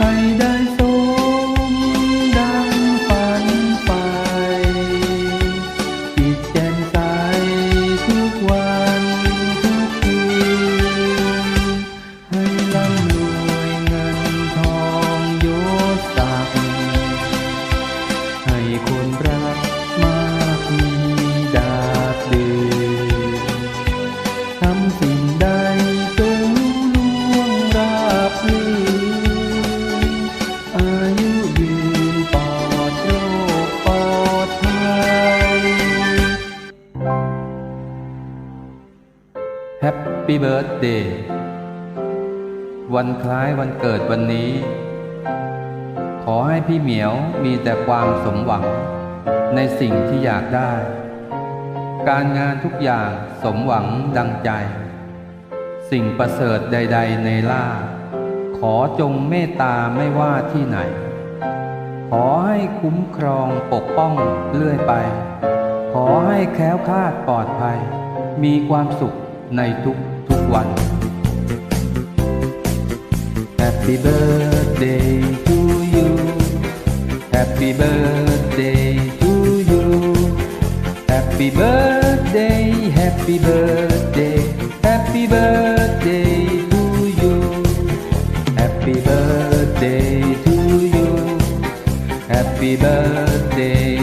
爱的 Happy Birthday วันคล้ายวันเกิดวันนี้ ขอให้พี่เหมียวมีแต่ความสมหวัง ในสิ่งที่อยากได้ การงานทุกอย่างสมหวังดังใจ สิ่งประเสริฐใด ๆ ในล่า ขอจงเมตตาไม่ว่าที่ไหน ขอให้คุ้มครองปกป้องเรื่อยไป ขอให้แคล้วคลาดปลอดภัย มีความสุข ในทุกทุกวัน Happy birthday to you Happy birthday to you Happy birthday Happy birthday Happy birthday to you Happy birthday to you Happy birthday to you